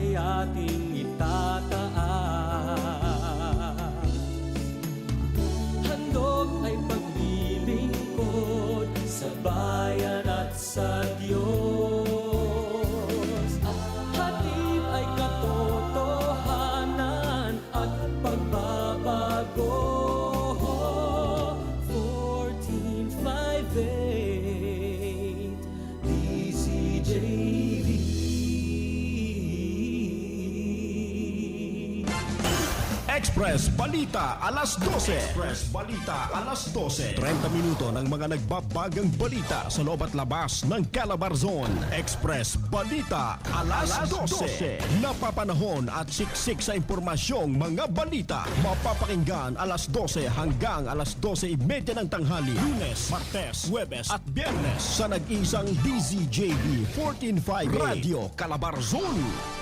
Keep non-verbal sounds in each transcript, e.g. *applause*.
ay ating itataas Express Balita alas 12. Express Balita alas 12. 30 minuto ng mga nagbabagang balita sa loob at labas ng Calabarzon. Express Balita alas, 12. Napapanahon at siksik sa impormasyong mga balita. Mapapakinggan alas 12 hanggang alas 12.30 ng tanghali. Lunes, Martes, Huwebes at Biyernes sa nag-isang DZJB 1458 Radio Calabarzon.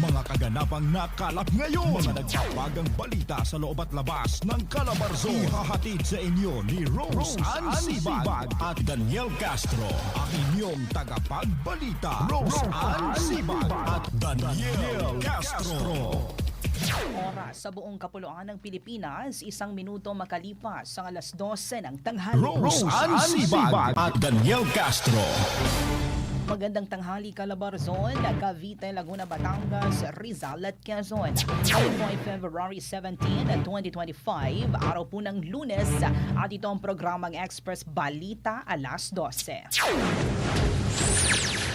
Mga kaganapang nakalap ngayon. Mga nagpapagang balita sa loob at labas ng Calabarzon. Ihahatid sa inyo ni Rose, Ann Sibag at Daniel Castro. Ang inyong tagapagbalita. Rose Ann Sibag at Daniel Castro. Oras sa buong kapuluan ng Pilipinas, isang minuto makalipas ang alas 12 ng tanghali. Rose Ann Sibag at Daniel Castro. Magandang tanghali Calabarzon, Cavite, Laguna, Batangas, Rizal at Quezon. Ngayon February 17, 2025, araw po ng lunes at ito ang programang Express Balita alas 12.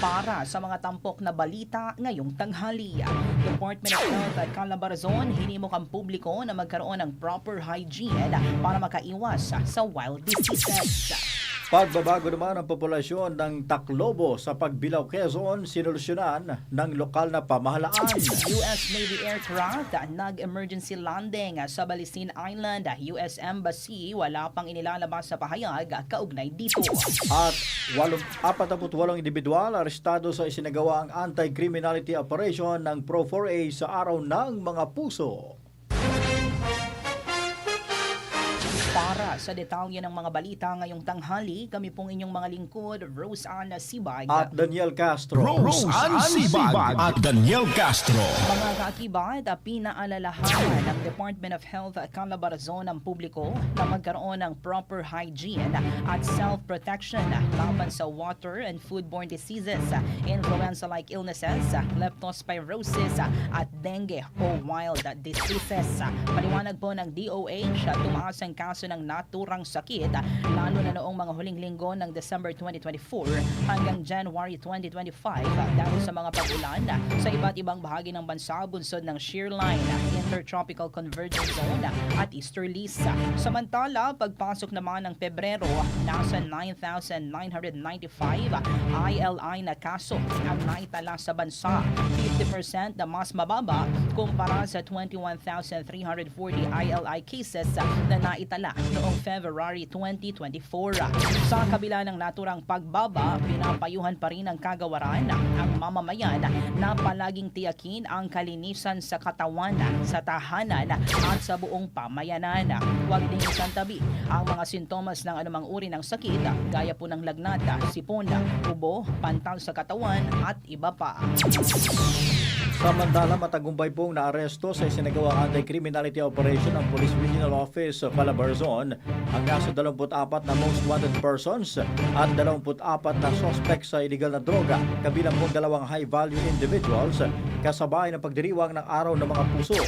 Para sa mga tampok na balita ngayong tanghali, Department of Health at Calabarzon hinimok ang publiko na magkaroon ng proper hygiene para makaiwas sa wild diseases. Pagbabago naman ang populasyon ng Taclobo sa Pagbilaw, Quezon, sinolusyonan ng lokal na pamahalaan. US Navy aircraft nag-emergency landing sa Balisin Island, US Embassy. Wala pang inilalabas sa pahayag kaugnay dito. At 48 individual arestado sa isinagawa ang anti-criminality operation ng Pro-4A sa araw ng mga puso. Sa detalye ng mga balita ngayong tanghali, kami pong inyong mga lingkod, Rose Anna Sibag. At Daniel Castro. Rose Ann Sibag at Daniel Castro. Mga kaakibat, pinaalalahanan ng Department of Health at Calabarzon ang publiko na magkaroon ng proper hygiene at self-protection laban sa water and foodborne diseases, influenza-like illnesses, leptospirosis at dengue o wild diseases. Paliwanag po ng DOH, tumaas ang kaso ng naturang sakit lalo na noong mga huling linggo ng December 2024 hanggang January 2025 dahil sa mga pag-ulan sa iba't ibang bahagi ng bansa bunsod ng shear line, intertropical convergence zone at easterlies. Samantala, pagpasok naman ng Pebrero, nasa 9,995 ILI na kaso ang naitala sa bansa, 50% na mas mababa kumpara sa 21,340 ILI cases na naitala noong February 2024. Sa kabila ng naturang pagbaba, pinapayuhan pa rin ang kagawaran ang mamamayan na palaging tiyakin ang kalinisan sa katawan, sa tahanan at sa buong pamayanan. Huwag din isantabi ang mga sintomas ng anumang uri ng sakit gaya po ng lagnat, sipon, ubo, pantal sa katawan at iba pa. Samantala, matagumpay pong naaresto sa isinagawang anti-criminality operation ng Police Regional Office sa Calabarzon ang nasa 24 na most wanted persons at 24 na suspect sa illegal na droga, kabilang pong dalawang high-value individuals kasabay ng pagdiriwang ng Araw ng Mga Puso.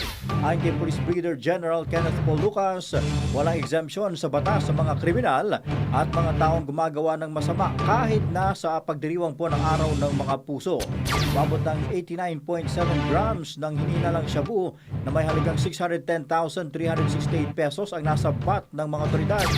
Ayon kay Police Brigadier General Kenneth Paul Lucas, walang exemption sa batas sa mga kriminal at mga taong gumagawa ng masama kahit na sa pagdiriwang po ng Araw ng Mga Puso. Babot ng 89.7 grams ng hininalang shabu na may halagang 610,368 pesos ang nasa bat ng mga otoridad.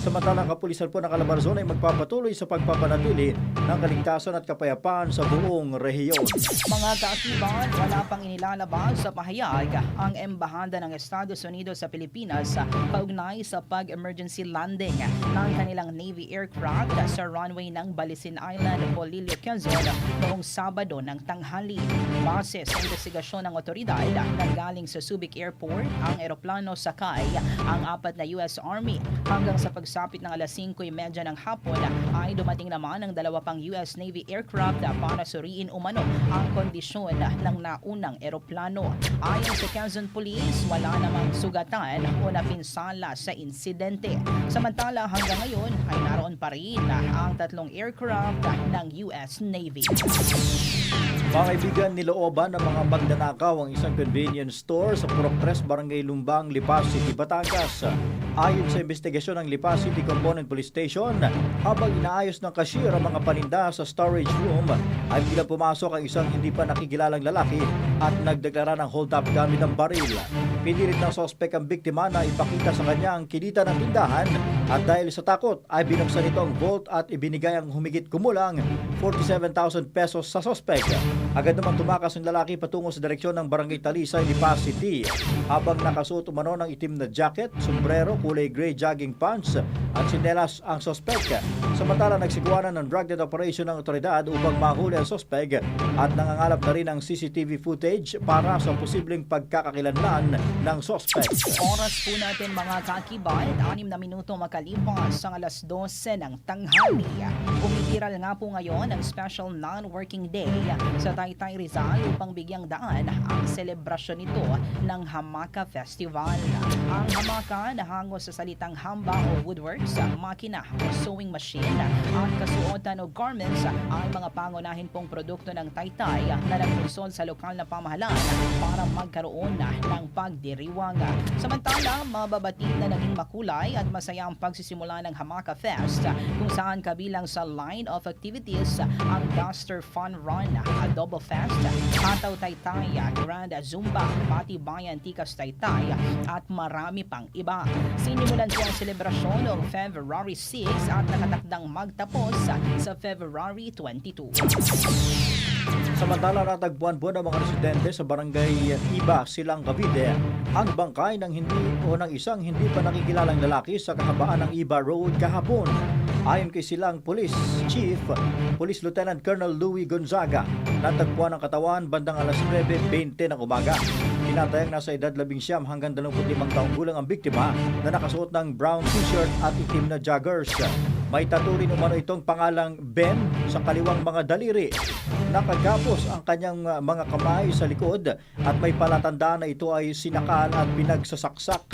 Samantalang kapulisan po ng Calabarzon ay magpapatuloy sa pagpapanatili ng kaligtasan at kapayapaan sa buong rehiyon. Mga kaakiban, wala pang inilalabas sa pahayag ang Embahada ng Estados Unidos sa Pilipinas kaugnay sa pag-emergency landing ng kanilang Navy aircraft sa runway ng Balisin Island, Polillo, Quezon noong Sabado ng tanghali. Base sa investigasyon ng otoridad, nanggaling sa Subic Airport ang eroplano sakay ang apat na US Army hanggang sa pag pagsapit ng alas 5.30 ng hapon ay dumating naman ang dalawa pang US Navy aircraft para suriin umano ang kondisyon ng naunang eroplano. Ayon sa Quezon Police, wala namang sugatan o napinsala sa insidente. Samantala hanggang ngayon ay naroon pa rin ang tatlong aircraft ng US Navy. Mga kaibigan, nilooban ng mga magnanakaw ang isang convenience store sa 3, Barangay Lumbang, Lipas City, Batangas. Ayon sa investigasyon ng Lipas City Component Police Station, habang inaayos ng cashier ang mga paninda sa storage room, ay biglang pumasok ang isang hindi pa nakikilalang lalaki at nagdeklara ng hold up gamit ang baril. Pinilit ng sospek ang biktima na ipakita sa kanya ang kinita ng tindahan at dahil sa takot ay binuksan ito ang vault at ibinigay ang humigit kumulang 47,000 pesos sa sospek. Agad naman tumakas ang lalaki patungo sa direksyon ng Barangay Talisay, Lipas City. Habang nakasuot umano ng itim na jacket, sombrero, kulay gray jogging pants at sinelas ang sospek. Samantala nagsiguanan ng drug debt operation ng otoridad upang mahuli ang sospek at nangangalap na rin ang CCTV footage para sa posibleng pagkakakilanlan ng sospek. Oras po natin mga kakibay, anim na minuto makalipas ang alas 12 ng tanghali. Umipiral nga po ngayon ang special non-working day sa Taytay Rizal upang bigyang daan ang selebrasyon nito ng Hamaka Festival. Ang hamaka nahango sa salitang hamba o woodworks, makina o sewing machine at kasuotan o garments ay mga pangunahin pong produkto ng Taytay na nagpunsod sa lokal na pamahalaan para magkaroon ng pagdiriwang. Samantala, mababatid na naging makulay at masaya ang pagsisimula ng Hamaka Fest kung saan kabilang sa line of activities ang Duster Fun Run, Adobo Fest, Hataw Taytay, Grand Zumba, Pati Bayan Tikas Taytay at marami pang iba. Sinimulan po ang selebrasyon noong February 6 at nakatakdang magtapos sa February 22. Samantala natagpuan po ng mga residente sa barangay Iba, Silang Cavite ang bangkay ng hindi o ng isang hindi pa nakikilalang lalaki sa kahabaan ng Iba Road kahapon. Ayon kay Silang Police Chief, Police Lieutenant Colonel Louis Gonzaga, natagpuan ang katawan bandang alas 9.20 ng umaga. Tinatayang nasa edad 11 hanggang 25 taong gulang ang biktima na nakasuot ng brown t-shirt at itim na joggers. May tattoo umano itong pangalang Ben sa kaliwang mga daliri. Nakagapos ang kanyang uh, mga kamay sa likod at may palatandaan na ito ay sinakal at pinagsasaksak.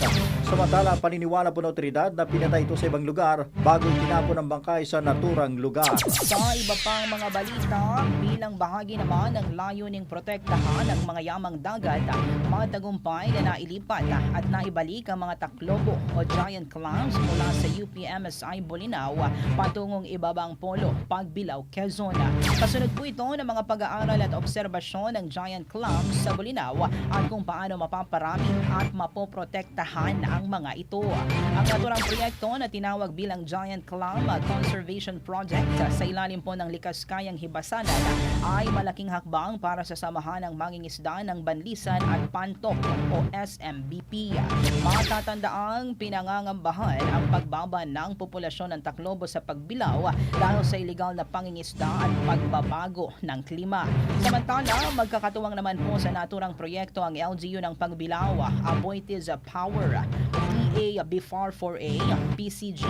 Samantala, paniniwala po ng otoridad na pinatay ito sa ibang lugar bago tinapon ang bangkay sa naturang lugar. Sa iba pang mga balita, bilang bahagi naman ng layuning protektahan ang mga yamang dagat, matagumpay na nailipat at naibalik ang mga taklobo o giant clams mula sa UPMSI Bolinao patungong ibabang polo, Pagbilao, Quezon. Kasunod po ito ng mga pag-aaral at obserbasyon ng giant clams sa Bolinao at kung paano mapaparami at mapoprotektahan ang mga ito. Ang naturang proyekto na tinawag bilang Giant Clam Conservation Project sa ilalim po ng Likaskayang Hibasanan ay malaking hakbang para sa samahan ng mangingisda ng Banlisan at Pantok o SMBP. Matatandaang pinangangambahan ang pagbaba ng populasyon ng taklobo sa pagbilaw dahil sa iligal na pangingisda at pagbabago ng klima. Samantala, magkakatuwang naman po sa naturang proyekto ang LGU ng pagbilaw, Aboitiz Power, PA BFAR 4A, PCG,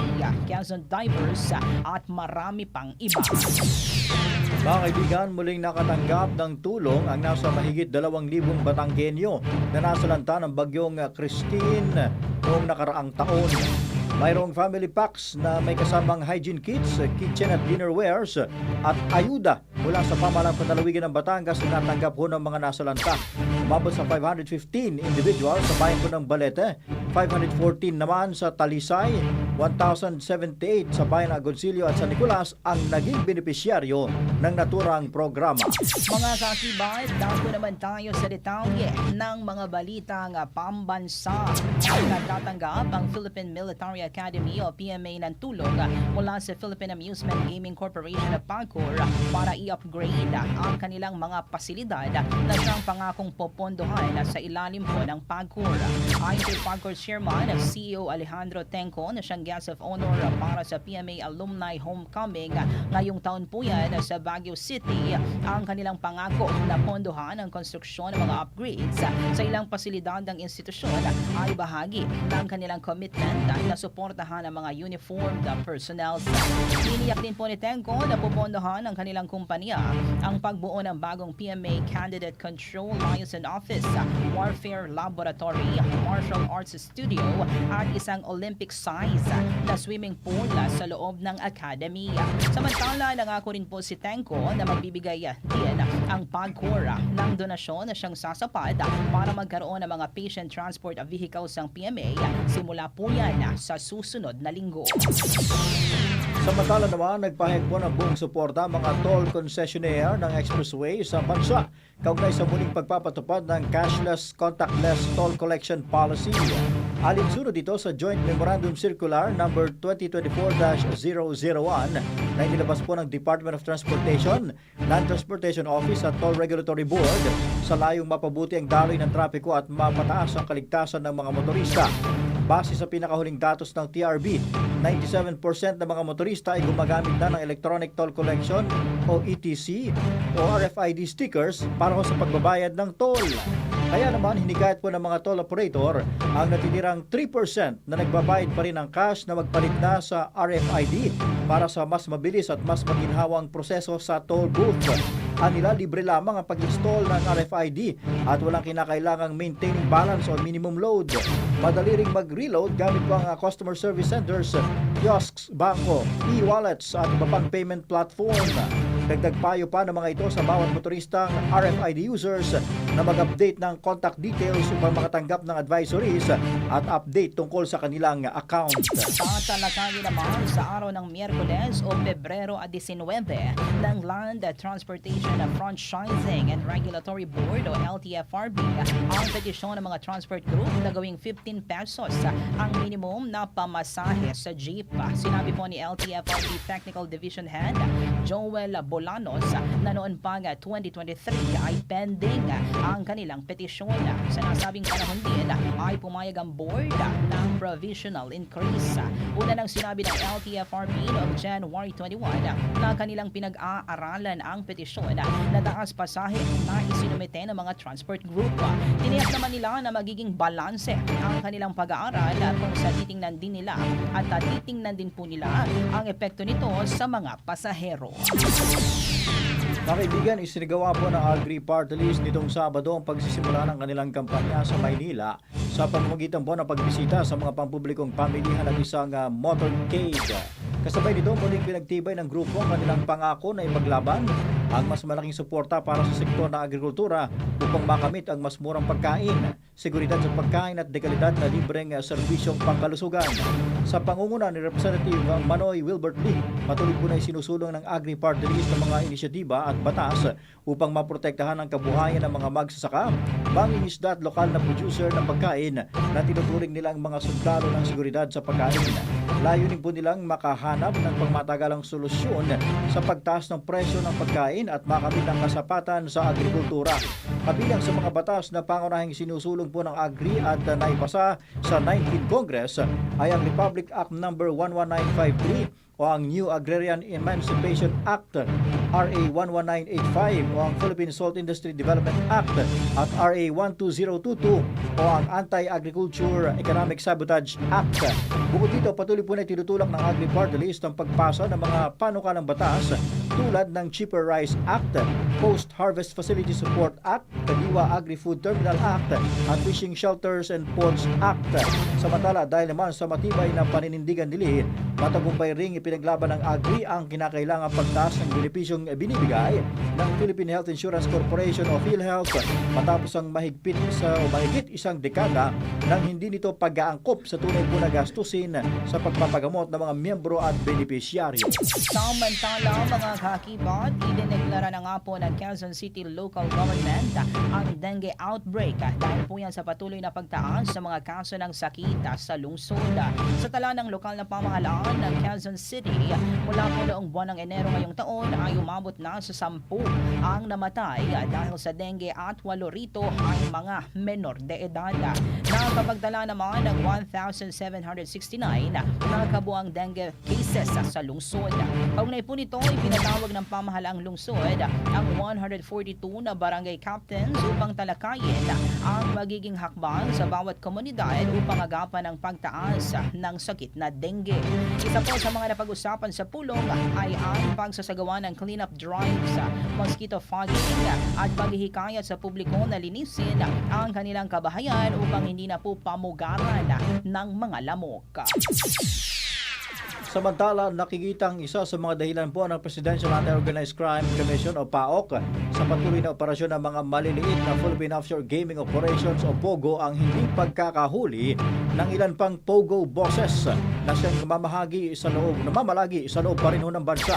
Quezon Divers at marami pang iba. Mga kaibigan, muling nakatanggap ng tulong ang nasa mahigit 2,000 Batanggenyo na nasalanta ng bagyong uh, Christine noong nakaraang taon. Mayroong family packs na may kasamang hygiene kits, kitchen at dinnerwares at ayuda mula sa pamahalang panalawigan ng Batangas na natanggap po ng mga nasalanta. Umabot sa 515 individuals sa bayan ng Balete, 514 naman sa Talisay, 1,078 sa bayan Agoncillo at San Nicolas ang naging benepisyaryo ng naturang programa. Mga kakibay, dako naman tayo sa detalye ng mga balita nga pambansa. Ay natatanggap ang Philippine Military Academy o PMA ng tulong mula sa Philippine Amusement Gaming Corporation of PAGCOR para i-upgrade ang kanilang mga pasilidad na siyang pangakong popondohan sa ilalim po ng PAGCOR. Ayon kay PAGCOR Chairman, CEO Alejandro Tenco na siyang guest of honor para sa PMA Alumni Homecoming. Ngayong taon po yan sa Baguio City. Ang kanilang pangako na pondohan ang konstruksyon ng mga upgrades sa ilang pasilidad ng institusyon ay bahagi ng kanilang commitment na suportahan ang mga uniformed personnel. Iniyak din po ni Tenko na pupondohan ng kanilang kumpanya ang pagbuo ng bagong PMA Candidate Control Liaison Office, Warfare Laboratory, Martial Arts Studio at isang Olympic-size na swimming pool sa loob ng academy. Samantala, nangako rin po si Tenko na magbibigay din ang PAGCOR ng donasyon na siyang sasapat para magkaroon ng mga patient transport vehicles ng PMA simula po yan sa susunod na linggo. Samantala naman, nagpahig po ng buong suporta mga toll concessionaire ng expressway sa bansa kaugnay sa muling pagpapatupad ng cashless, contactless toll collection policy. Alinsunod dito sa Joint Memorandum Circular number 2024-001 na inilabas po ng Department of Transportation, Land Transportation Office at Toll Regulatory Board sa layong mapabuti ang daloy ng trapiko at mapataas ang kaligtasan ng mga motorista. Base sa pinakahuling datos ng TRB, 97% ng mga motorista ay gumagamit na ng Electronic Toll Collection o ETC o RFID stickers para sa pagbabayad ng toll. Kaya naman, hinikayat po ng mga toll operator ang natitirang 3% na nagbabayad pa rin ng cash na magpalit na sa RFID para sa mas mabilis at mas maginhawang proseso sa toll booth. Anila libre lamang ang pag-install ng RFID at walang kinakailangang maintaining balance or minimum load. Madali ring mag-reload gamit po ang uh, customer service centers, kiosks, bangko, e-wallets at iba pang payment platform. Dagdag payo pa ng mga ito sa bawat motoristang RFID users na mag-update ng contact details upang makatanggap ng advisories at update tungkol sa kanilang account. Tatalakayin naman sa araw ng Miyerkules o Pebrero 19 ng Land Transportation Franchising and Regulatory Board o LTFRB ang petisyon ng mga transport group na gawing 15 pesos ang minimum na pamasahe sa jeep. Sinabi po ni LTFRB Technical Division Head Joel Bolanos na noon pa nga 2023 ay pending ang kanilang petisyon. Sa nasabing panahon din ay pumayag ang board ng provisional increase. Una nang sinabi ng LTFRB noong January 21 na kanilang pinag-aaralan ang petisyon na taas pasahe na isinumite ng mga transport group. Tiniyak naman nila na magiging balanse ang kanilang pag-aaral kung sa titingnan din nila at titingnan din po nila ang epekto nito sa mga pasahero. Mga kaibigan, isinigawa po ng Agri Party List nitong Sabado ang pagsisimula ng kanilang kampanya sa Maynila sa pamamagitan po ng pagbisita sa mga pampublikong pamilihan ng isang uh, motorcade. Kasabay nito, muling pinagtibay ng grupo ang kanilang pangako na ipaglaban ang mas malaking suporta para sa sektor ng agrikultura upang makamit ang mas murang pagkain, seguridad sa pagkain at dekalidad na libreng uh, serbisyong pangkalusugan. Sa pangunguna ni Representative Manoy Wilbert Lee, patuloy po na isinusulong ng Agri Party List ng mga inisyatiba at batas upang maprotektahan ang kabuhayan ng mga magsasaka, mangingisda at lokal na producer ng pagkain na tinuturing nilang mga sundalo ng seguridad sa pagkain. Layunin po nilang makahanap ng pangmatagalang solusyon sa pagtaas ng presyo ng pagkain at makamit ang kasapatan sa agrikultura. Kabilang sa mga batas na pangunahing sinusulong po ng Agri at naipasa sa 19th Congress ay ang Republic Act No. 11953 o ang New Agrarian Emancipation Act, RA 11985 o ang Philippine Salt Industry Development Act at RA 12022 o ang Anti-Agriculture Economic Sabotage Act. Bukod dito, patuloy po na tinutulak ng Agri Party List ang pagpasa ng mga panukalang batas tulad ng Cheaper Rice Act, Post-Harvest Facility Support Act, Kadiwa Agri-Food Terminal Act at Fishing Shelters and Ports Act. Samantala, dahil naman sa matibay na paninindigan nili, matagumpay ring ipinaglaban ng Agri ang kinakailangan pagtaas ng benepisyong binibigay ng Philippine Health Insurance Corporation o PhilHealth matapos ang mahigpit sa o mahigit isang dekada nang hindi nito pag-aangkop sa tunay po na gastusin sa pagpapagamot ng mga miyembro at benepisyaryo. Samantala, mga kakibot, idineklara na nga po ng Quezon City Local Government ang dengue outbreak dahil po yan sa patuloy na pagtaas sa mga kaso ng sakit sa lungsod. Sa tala ng lokal na pamahalaan ng Quezon City, mula po noong buwan ng Enero ngayong taon ay umabot na sa sampu ang namatay dahil sa dengue at walo rito ay mga menor de edad. Nakapagdala naman ng 1,769 na kabuang dengue cases sa lungsod. Kaugnay po nito, ipinatawag ng pamahalaang lungsod ang 142 na barangay captains upang talakayin ang magiging hakbang sa bawat komunidad upang agapan ang pagtaas ng sakit na dengue. Isa po sa mga napag-usapan sa pulong ay ang pagsasagawa ng cleanup drives, mosquito fogging at paghihikayat sa publiko na linisin ang kanilang kabahayan upang hindi na po pamugaran ng mga lamok. Samantala, nakikitang isa sa mga dahilan po ng Presidential Anti-Organized Crime Commission o PAOK sa patuloy na operasyon ng mga maliliit na Philippine Offshore Gaming Operations o POGO ang hindi pagkakahuli ng ilan pang POGO bosses na siyang mamahagi sa loob, namamalagi sa loob pa rin ho ng bansa.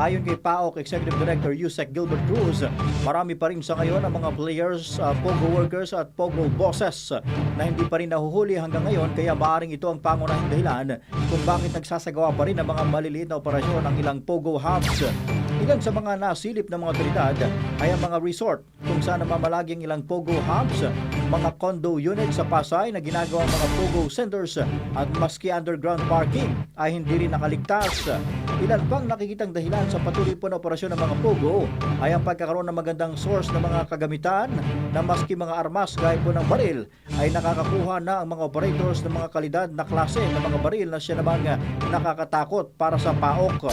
Ayon kay PAOK Executive Director Yusek Gilbert Cruz, marami pa rin sa ngayon ang mga players, uh, POGO workers at POGO bosses na hindi pa rin nahuhuli hanggang ngayon kaya maaring ito ang pangunahing dahilan kung bakit nagsasagawa pa rin ang mga maliliit na operasyon ng ilang POGO hubs. Ilan sa mga nasilip ng mga otoridad ay ang mga resort kung saan namamalagi ang ilang POGO hubs, mga condo units sa Pasay na ginagawa mga POGO centers at maski underground parking ay hindi rin nakaligtas. Ilan pang nakikitang dahilan sa patuloy po na operasyon ng mga POGO ay ang pagkakaroon ng magandang source ng mga kagamitan na maski mga armas gaya po ng baril ay nakakakuha na ang mga operators ng mga kalidad na klase ng mga baril na siya naman nga nakakatakot para sa PAOK.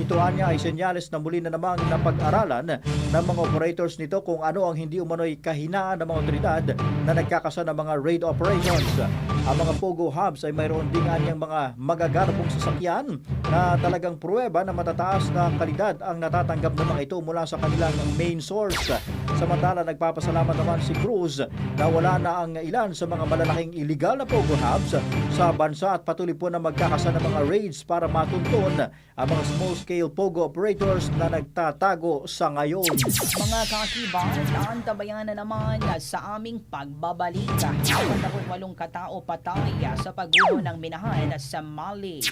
Ito niya ay senyales na muli na namang napag-aralan ng mga operators nito kung ano ang hindi umano'y kahinaan ng mga otoridad na nagkakasa ng mga raid operations. Ang mga POGO hubs ay mayroon din anyang mga magagarbong sasakyan na talagang pruweba na matataas na kalidad ang natatanggap ng mga ito mula sa kanilang main source. Samantala, nagpapasalamat naman si Cruz na wala na ang ilan sa mga malalaking illegal na POGO hubs sa bansa at patuloy po na magkakasa ng mga raids para matunton ang mga small-scale small-scale pogo operators na nagtatago sa ngayon. Mga kakibang, naantabayan na naman sa aming pagbabalita. pagbabalik. Patawang katao patay sa pagguho ng minahan sa Mali.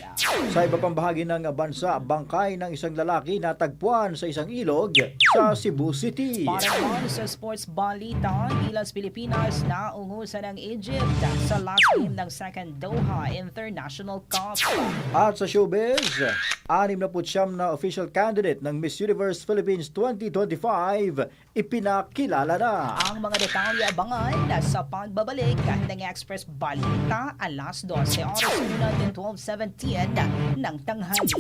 Sa iba pang bahagi ng bansa, bangkay ng isang lalaki na tagpuan sa isang ilog sa Cebu City. Para sa sports balita, Gilas Pilipinas na ungusan ng Egypt sa last game ng second Doha International Cup. At sa showbiz, 69 siyam na official candidate ng Miss Universe Philippines 2025 ipinakilala na. Ang mga detalye abangan sa pagbabalik ng Express Balita alas 12 oras muna ng 12.17 ng tanghali.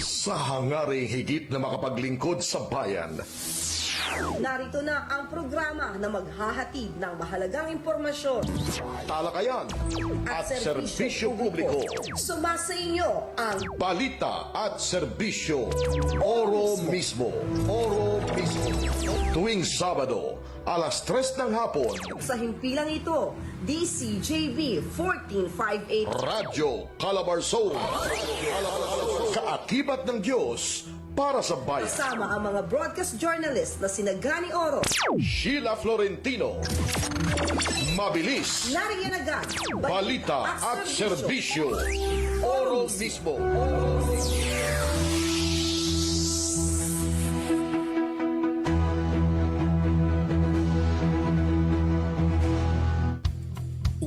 Sa hangaring higit na makapaglingkod sa bayan, Narito na ang programa na maghahatid ng mahalagang impormasyon. Talakayan at serbisyo publiko, Sumasa inyo ang balita at serbisyo, oro mismo, oro mismo. Tuwing Sabado, alas 3 ng hapon, sa himpilang ito, DCJB 1458 Radyo Calabarzon. Kaakibat ng Diyos para sa bayan. kasama ang mga broadcast journalist na sina Gani Oro, Sheila Florentino. Mabilis. Nariyan agad, Balita at serbisyo. Oro mismo.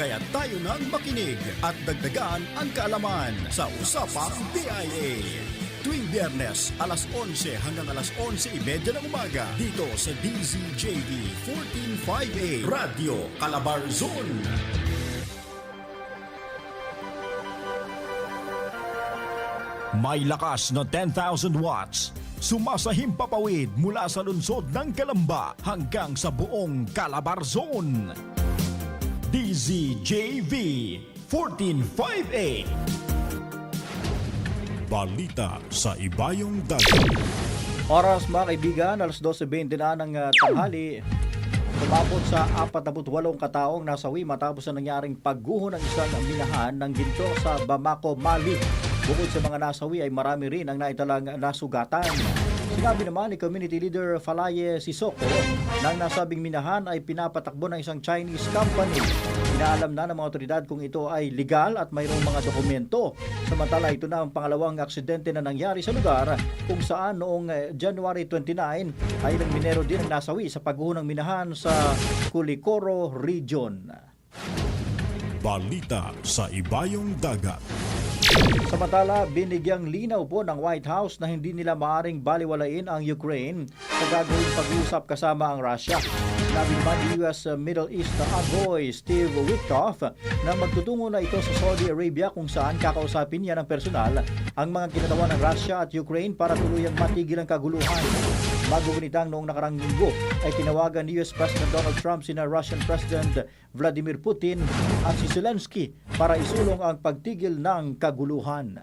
Kaya tayo nang makinig at dagdagan ang kaalaman sa Usapang PIA. Tuwing biyernes, alas 11 hanggang alas 11.30 ng umaga dito sa DZJV 1458 Radio Calabarzon. May lakas na 10,000 watts. Sumasahim papawid mula sa lungsod ng Kalamba hanggang sa buong Calabarzon. DZJV 1458 Balita sa Ibayong Dagat. Oras mga kaibigan, alas 12.20 na ng uh, tanghali. Tumapot sa 48 kataong nasawi matapos na nangyaring pagguho ng isang minahan ng ginto sa Bamako, Mali. Bukod sa mga nasawi ay marami rin ang naitalang nasugatan. Sinabi naman ni Community Leader Falaye Sisoko na ang nasabing minahan ay pinapatakbo ng isang Chinese company. Inaalam na ng mga otoridad kung ito ay legal at mayroong mga dokumento. Samantala ito na ang pangalawang aksidente na nangyari sa lugar kung saan noong eh, January 29 ay ilang minero din ang nasawi sa pagguho ng minahan sa Kulikoro Region. Balita sa Ibayong Dagat. Samantala, binigyang linaw po ng White House na hindi nila maaring baliwalain ang Ukraine sa gagawing pag-uusap kasama ang Russia. Sinabi naman ni US Middle East Envoy Steve Witkoff na magtutungo na ito sa Saudi Arabia kung saan kakausapin niya ng personal ang mga kinatawa ng Russia at Ukraine para tuluyang matigil ang kaguluhan. Bago ganitang noong nakarang linggo ay tinawagan ni US President Donald Trump sina Russian President Vladimir Putin at si Zelensky para isulong ang pagtigil ng kaguluhan.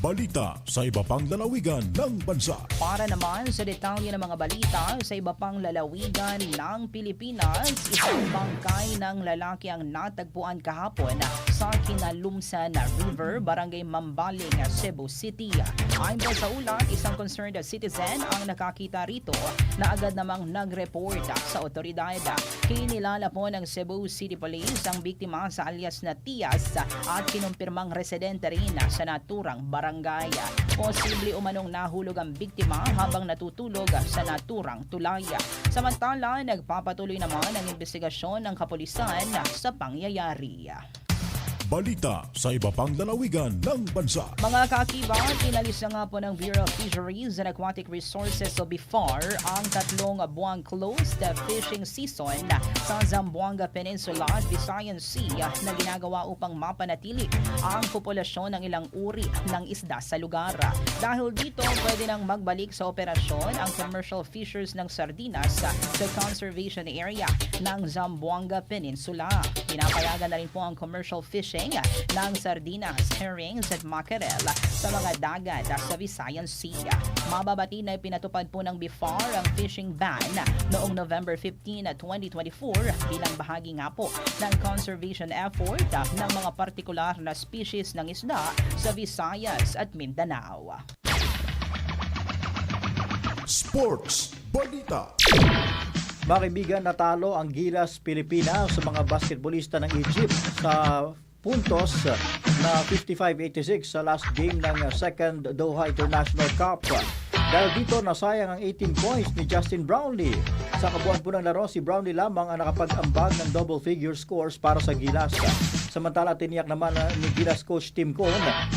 Balita sa iba pang lalawigan ng bansa. Para naman sa detalye ng mga balita sa iba pang lalawigan ng Pilipinas, isang bangkay ng lalaki ang natagpuan kahapon sa Kinalumsan River, Barangay Mambaling, Cebu City. Ayon sa ulat, isang concerned citizen ang nakakita rito na agad namang nag-report sa otoridad. Kinilala po ng Cebu City Police ang biktima sa alias na Tias at kinumpirmang residente rin sa naturang barangay. Posible umanong nahulog ang biktima habang natutulog sa naturang tulaya. Samantala, nagpapatuloy naman ang investigasyon ng kapulisan sa pangyayari. Balita sa iba pang lalawigan ng bansa. Mga kakiba, inalis na nga po ng Bureau of Fisheries and Aquatic Resources o BIFAR ang tatlong buwang closed fishing season sa Zamboanga Peninsula at Visayan Sea na ginagawa upang mapanatili ang populasyon ng ilang uri ng isda sa lugar. Dahil dito, pwede nang magbalik sa operasyon ang commercial fishers ng sardinas sa conservation area ng Zamboanga Peninsula. Pinapayagan na rin po ang commercial fishing ng sardinas, herrings at mackerel sa mga dagat sa Visayan Sea. Mababati na pinatupad po ng BIFAR ang fishing ban noong November 15, 2024 bilang bahagi nga po ng conservation effort ng mga partikular na species ng isda sa Visayas at Mindanao. Sports Balita. Mga kaibigan, natalo ang Gilas Pilipinas sa mga basketballista ng Egypt sa puntos na 55-86 sa last game ng second Doha International Cup. Dahil dito, nasayang ang 18 points ni Justin Brownlee. Sa kabuuan po ng laro, si Brownlee lamang ang nakapag-ambag ng double figure scores para sa Gilas. Samantala, tiniyak naman na ni Gilas coach Tim Cohn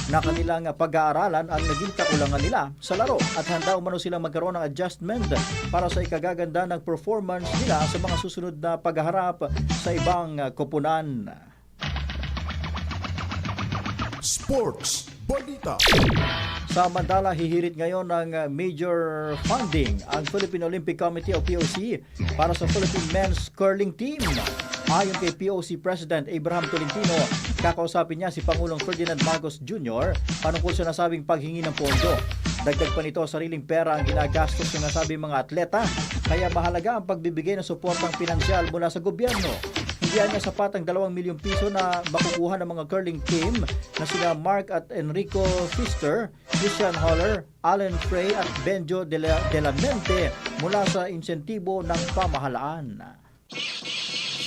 na kanilang pag-aaralan ang naging kakulangan nila sa laro at handa umano silang magkaroon ng adjustment para sa ikagaganda ng performance nila sa mga susunod na pagharap sa ibang koponan. Sports Balita. Samantala, hihirit ngayon ng uh, major funding ang Philippine Olympic Committee o POC para sa Philippine Men's Curling Team. Ayon kay POC President Abraham Tolentino, kakausapin niya si Pangulong Ferdinand Marcos Jr. panungkol sa nasabing paghingi ng pondo. Dagdag pa nito, sariling pera ang ginagastos ng nasabing mga atleta, kaya mahalaga ang pagbibigay ng suportang pinansyal mula sa gobyerno. Hindi niya sapat ang 2 milyong piso na makukuha ng mga curling team na sina Mark at Enrico Fister, Christian Holler, Alan Frey at Benjo de la, de la Mente mula sa insentibo ng pamahalaan.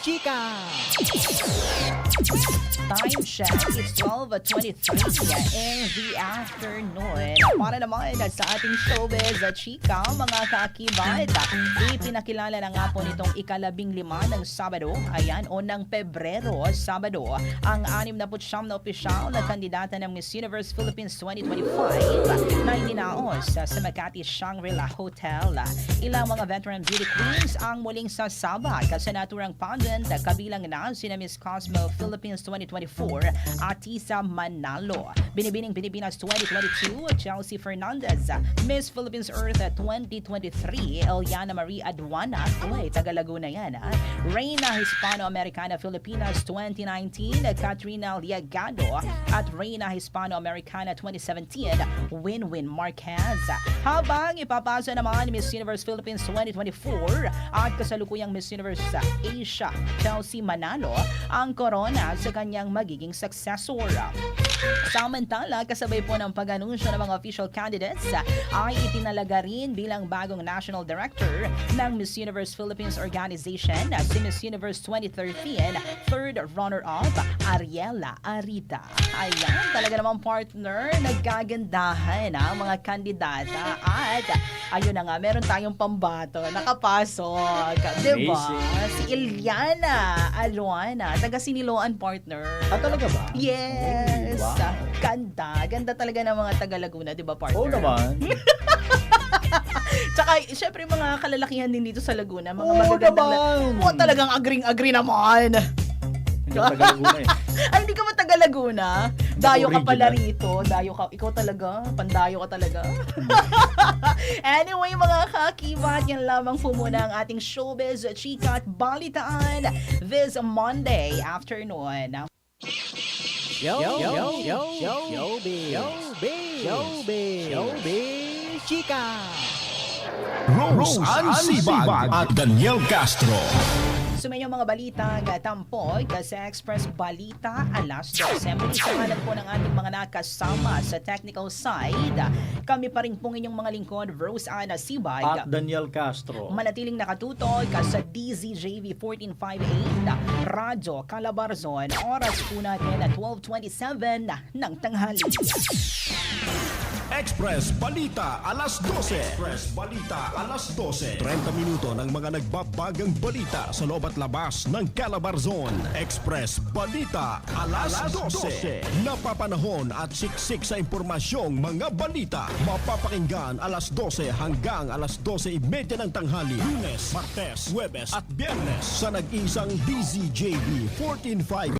chika. Time check, it's 12.23 in the afternoon. Para naman sa ating showbiz at chika, mga kaakibat, ipinakilala na nga po nitong ikalabing lima ng Sabado, ayan, o ng Pebrero, Sabado, ang 69 na opisyal na kandidata ng Miss Universe Philippines 2025 na itinaos sa Makati Shangri-La Hotel. Ilang mga veteran beauty queens ang muling sasabak sa naturang pageant pageant kabilang na sina Miss Cosmo Philippines 2024 at Tisa Manalo. Binibining Pilipinas 2022, Chelsea Fernandez. Miss Philippines Earth 2023, Eliana Marie Aduana. Uy, taga Laguna yan ha. Reina Hispano-Americana Filipinas 2019, Katrina Liagado. At Reina Hispano-Americana 2017, Winwin Marquez. Habang ipapasa naman Miss Universe Philippines 2024 at kasalukuyang Miss Universe Asia, Chelsea Manalo, ang corona sa kanyang magiging successor. Samantala, kasabay po ng pag-anunsyo ng mga official candidates ay itinalaga rin bilang bagong national director ng Miss Universe Philippines Organization si Miss Universe 2013 third runner-up Ariela Arita. Ayan, talaga namang partner, nagkagandahan ang mga kandidata at ayun na nga, meron tayong pambato, nakapasok. Diba? Si Eliana Aluana, taga Siniloan partner. Ah, talaga ba? Yes. Oh, wow. Ganda. Ganda talaga ng mga taga Laguna, di ba, partner? Oo naman. *laughs* Tsaka, syempre, mga kalalakihan din dito sa Laguna. Mga Oo magagandang... naman. Oo, talagang agring-agree naman. Hindi ako taga Laguna eh. *laughs* Ay, hindi ka ba taga Laguna? Dayo ka pala original. rito. Dayo ka. Ikaw talaga. Pandayo ka talaga. *laughs* anyway, mga kakibat, yan lamang po muna ang ating showbiz, chika at balitaan this Monday afternoon. Yo, yo, yo, yo, showbiz. Showbiz. Showbiz. Showbiz. Chika. Rose Ann Sibag at Daniel Castro. Sumayo mga balita tampok sa Express Balita alas 12. Muli sa kanan po ng ating mga nakasama sa technical side. Kami pa rin pong inyong mga lingkod, Rose Ana Sibag. At Daniel Castro. Manatiling nakatutok ka sa DZJV 1458 Radyo Calabarzon. Oras po natin at 12.27 ng tanghali. Express Balita alas 12. Express Balita alas 12. 30 minuto ng mga nagbabagang balita sa loob at labas ng Calabarzon. Express Balita alas 12. Napapanahon at siksik sa impormasyong mga balita. Mapapakinggan alas 12 hanggang alas 12.30 ng tanghali. Lunes, Martes, Huwebes at Biyernes sa nag-isang DZJV 145